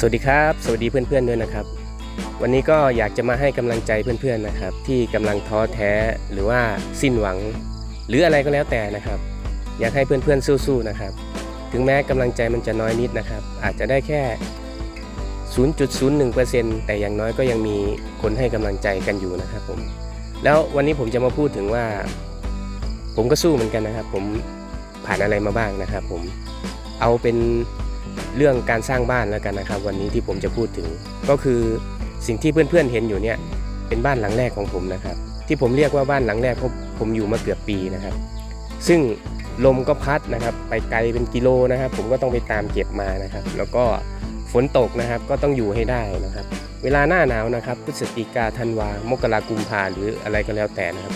สวัสดีครับ สวัสดีเพื่อนๆด้วยนะครับ วันนี้ก็อยากจะมาให้กำลังใจเพื่อนๆนะครับ ที่กำลังท้อแท้หรือว่าสิ้นหวัง หรืออะไรก็แล้วแต่นะครับ อยากให้เพื่อนๆสู้ๆนะครับ ถึงแม้กำลังใจมันจะน้อยนิดนะครับ อาจจะได้แค่ 0.01%แต่อย่างน้อยก็ยังมีคนให้กำลังใจกันอยู่นะครับผมแล้ววันนี้ผมจะมาพูดถึงว่า ผมก็สู้เหมือนกันนะครับ ผมผ่านอะไรมาบ้างนะครับ ผมเอาเป็น เรื่องการสร้างบ้านแล้วกันนะครับ วันนี้ที่ผมจะพูดถึง ก็คือสิ่งที่เพื่อนๆเห็นอยู่เนี่ยเป็นบ้านหลังแรกของผมนะครับ ที่ผมเรียกว่าบ้านหลังแรกเพราะผมอยู่มาเกือบปีนะครับ ซึ่งลมก็พัดนะครับ ไปไกลเป็นกิโลนะครับ ผมก็ต้องไปตามเก็บมานะครับ แล้วก็ฝนตกนะครับก็ต้องอยู่ให้ได้นะครับ เวลาหน้าหนาวนะครับพฤศจิกาธันวามกรากุมภาหรืออะไรก็แล้วแต่นะครับ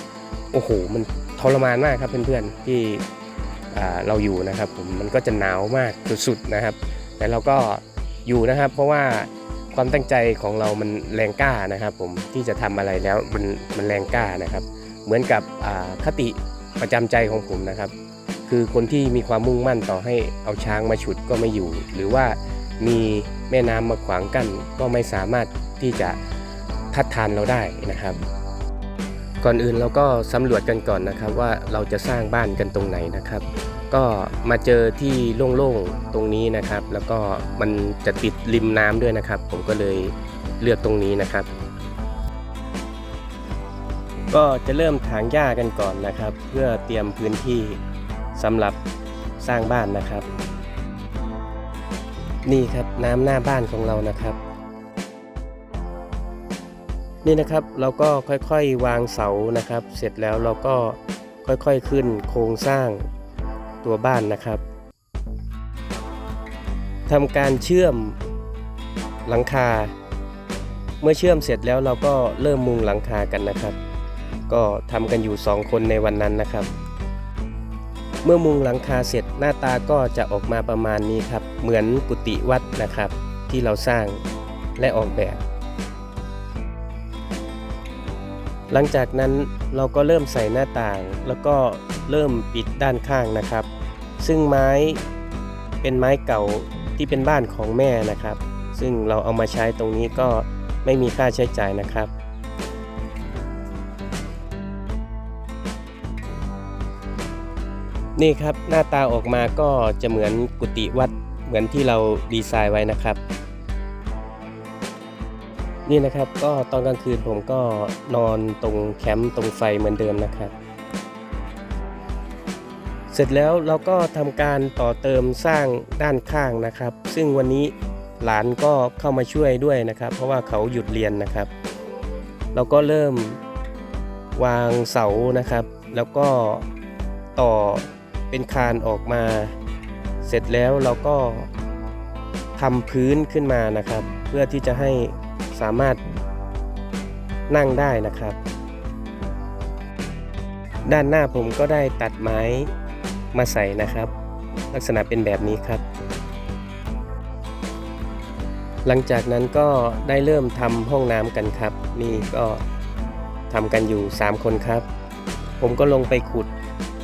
โอ้โห มันทรมานมากครับเพื่อนๆที่ เราอยู่นะครับผมมันก็จะหนาวมากสุดๆนะครับ แต่เราก็อยู่นะครับ เพราะว่าความตั้งใจของเรามันแรงกล้านะครับผมที่จะทำอะไรแล้วมันมันแรงกล้านะครับ เหมือนกับคติประจำใจของผมนะครับ คือคนที่มีความมุ่งมั่นต่อให้เอาช้างมาฉุดก็ไม่อยู่ หรือว่ามีแม่น้ำมาขวางกั้นก็ไม่สามารถที่จะทัดทานเราได้นะครับ ก่อนอื่นเราก็สำรวจกันก่อนนะครับ ว่าเราจะสร้างบ้านกันตรงไหนนะครับ ก็มาเจอที่โล่งๆตรงนี้นะครับ แล้วก็มันจะติดริมน้ำด้วยนะครับ ผมก็เลยเลือกตรงนี้นะครับ ก็จะเริ่มถางหญ้ากันก่อนนะครับ เพื่อเตรียมพื้นที่สำหรับสร้างบ้านนะครับ นี่ครับน้ำหน้าบ้านของเรานะครับ นี่นะครับเราก็ค่อยๆวางเสานะครับ เสร็จแล้วเราก็ค่อยๆขึ้นโครงสร้างตัวบ้านนะครับทำการเชื่อมหลังคา เมื่อเชื่อมเสร็จแล้วเราก็เริ่มมุงหลังคากันนะครับ ก็ทำกันอยู่สองคนในวันนั้นนะครับ เมื่อมุงหลังคาเสร็จหน้าตาก็จะออกมาประมาณนี้ครับ เหมือนกุฏิวัดนะครับที่เราสร้างและออกแบบ หลังจากนั้นเราก็เริ่มใส่หน้าต่าง แล้วก็เริ่มปิดด้านข้างนะครับ ซึ่งไม้เป็นไม้เก่าที่เป็นบ้านของแม่นะครับ ซึ่งเราเอามาใช้ตรงนี้ก็ไม่มีค่าใช้จ่ายนะครับนี่ครับหน้าตาออกมาก็จะเหมือนกุฏิวัดเหมือนที่เราดีไซน์ไว้นะครับ นี่นะครับก็ตอนกลางคืนผมก็นอนตรงแคมป์ตรงไฟเหมือนเดิมนะครับ เสร็จแล้วเราก็ทำการต่อเติมสร้างด้านข้างนะครับ ซึ่งวันนี้หลานก็เข้ามาช่วยด้วยนะครับ เพราะว่าเขาหยุดเรียนนะครับ เราก็เริ่มวางเสานะครับ แล้วก็ต่อเป็นคานออกมา เสร็จแล้วเราก็ทำพื้นขึ้นมานะครับ เพื่อที่จะให้ สามารถนั่งได้นะครับ ด้านหน้าผมก็ได้ตัดไม้มาใส่นะครับ ลักษณะเป็นแบบนี้ครับ หลังจากนั้นก็ได้เริ่มทำห้องน้ำกันครับ นี่ก็ทำกันอยู่ 3 คนครับ ผมก็ลงไปขุด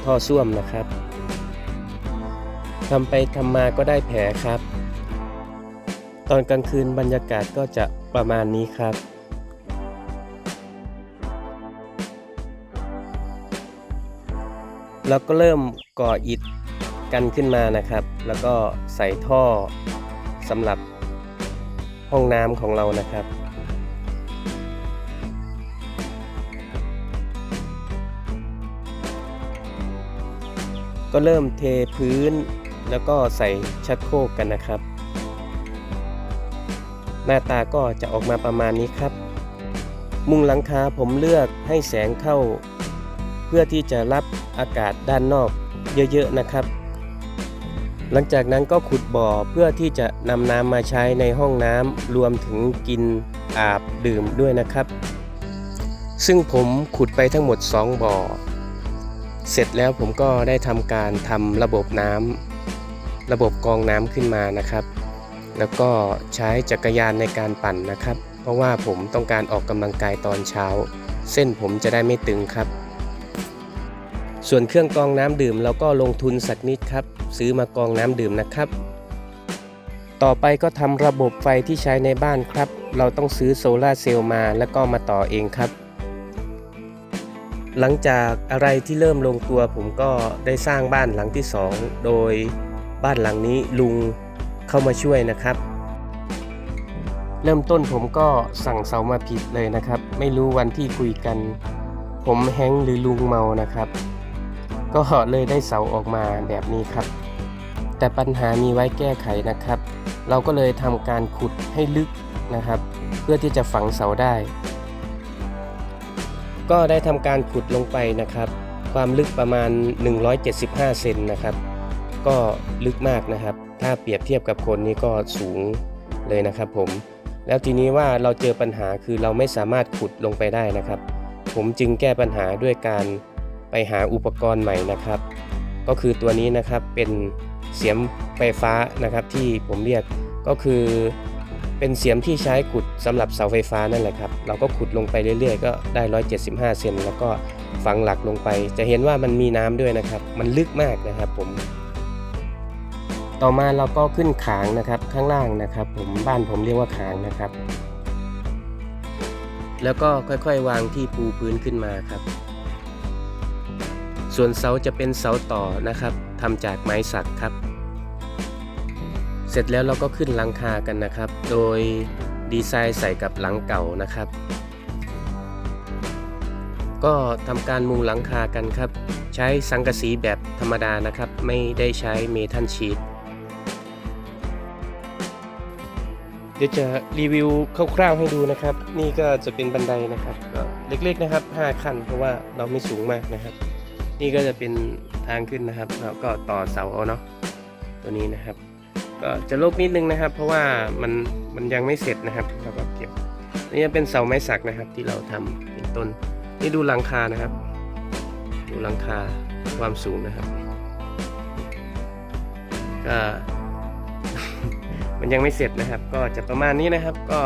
ท่อส้วมนะครับทำไปทำมาก็ได้แผลครับ ตอนกลางคืนบรรยากาศก็จะประมาณนี้ครับ แล้วก็เริ่มก่ออิฐกันขึ้นมานะครับ แล้วก็ใส่ท่อสำหรับห้องน้ำของเรานะครับก็เริ่มเทพื้นแล้วก็ใส่ชักโครกกันนะครับ หน้าตาก็จะออกมาประมาณนี้ครับ มุงหลังคาผมเลือกให้แสงเข้า เพื่อที่จะรับอากาศด้านนอกเยอะๆนะครับ หลังจากนั้นก็ขุดบ่อเพื่อที่จะนำน้ำมาใช้ในห้องน้ำรวมถึงกินอาบดื่มด้วยนะครับ ซึ่งผมขุดไปทั้งหมด 2 บ่อ เสร็จแล้วผมก็ได้ทำการทำระบบน้ำระบบกองน้ำขึ้นมานะครับ แล้วก็ใช้จักรยานในการปั่นนะครับ เพราะว่าผมต้องการออกกำลังกายตอนเช้า เส้นผมจะได้ไม่ตึงครับ ส่วนเครื่องกรองน้ำดื่มเราก็ลงทุนสักนิดครับ ซื้อมากรองน้ำดื่มนะครับ ต่อไปก็ทำระบบไฟที่ใช้ในบ้านครับ เราต้องซื้อโซลาร์เซลล์มาแล้วก็มาต่อเองครับหลังจากอะไรที่เริ่มลงตัวผมก็ได้สร้างบ้านหลังที่ 2 โดยบ้านหลังนี้ลุง เข้ามาช่วยนะครับ เริ่มต้นผมก็สั่งเสามาผิดเลยนะครับ ไม่รู้วันที่คุยกัน ผมแฮงหรือลุงเมานะครับ ก็เลยได้เสาออกมาแบบนี้ครับ แต่ปัญหามีไว้แก้ไขนะครับ เราก็เลยทำการขุดให้ลึกนะครับ เพื่อที่จะฝังเสาได้ ก็ได้ทำการขุดลงไปนะครับความลึกประมาณ 175 เซนนะครับ ก็ลึกมากนะครับ ถ้าเปรียบเทียบกับคนนี้ก็สูงเลยนะครับผม แล้วทีนี้ว่าเราเจอปัญหาคือเราไม่สามารถขุดลงไปได้นะครับ ผมจึงแก้ปัญหาด้วยการไปหาอุปกรณ์ใหม่นะครับ ก็คือตัวนี้นะครับเป็นเสียมไฟฟ้านะครับที่ผมเรียกก็คือเป็นเสียมที่ใช้ขุดสำหรับเสาไฟฟ้านั่นแหละครับ เราก็ขุดลงไปเรื่อยๆ ก็ได้ 175 เซนแล้วก็ฝังหลักลงไป จะเห็นว่ามันมีน้ำด้วยนะครับ มันลึกมากนะครับผม ต่อมาเราก็ขึ้นขางนะครับข้างล่างนะครับ ผมบ้านผมเรียกว่าขางนะครับ แล้วก็ค่อยๆ วางที่ปูพื้นขึ้นมาครับ ส่วนเสาจะเป็นเสาต่อนะครับทำจากไม้สักครับ เสร็จแล้วเราก็ขึ้นหลังคากันนะครับ โดยดีไซน์ใส่กับหลังเก่านะครับ ก็ทำการมุงหลังคากันครับ ใช้สังกะสีแบบธรรมดานะครับ ไม่ได้ใช้เมทัลชีต เดี๋ยวจะรีวิวคร่าวๆให้ดูนะครับ นี่ก็จะเป็นบันไดนะครับก็เล็กๆนะครับ 5 ขั้นเพราะว่าเราไม่สูงมากนะครับ นี่ก็จะเป็นทางขึ้นนะครับแล้วก็ต่อเสาเอาเนาะตัวนี้นะครับ ก็จะลบนิดนึงนะครับ เพราะว่ามันมันยังไม่เสร็จนะครับเราก็เก็บนี่จะเป็นเสาไม้สักนะครับที่เราทำเป็นต้น นี่ดูหลังคานะครับ ดูหลังคาความสูงนะครับก็ มันยังไม่เสร็จนะครับ ก็จะประมาณนี้นะครับ ก็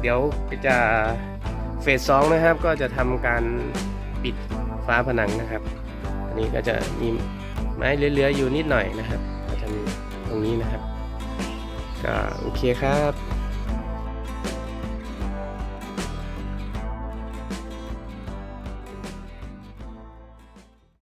เดี๋ยวจะเฟสสองนะครับ ก็จะทำการปิดฟ้าผนังนะครับ อันนี้ก็จะมีไม้เหลือๆอยู่นิดหน่อยนะครับ ก็จะมีตรงนี้นะครับ ก็โอเคครับ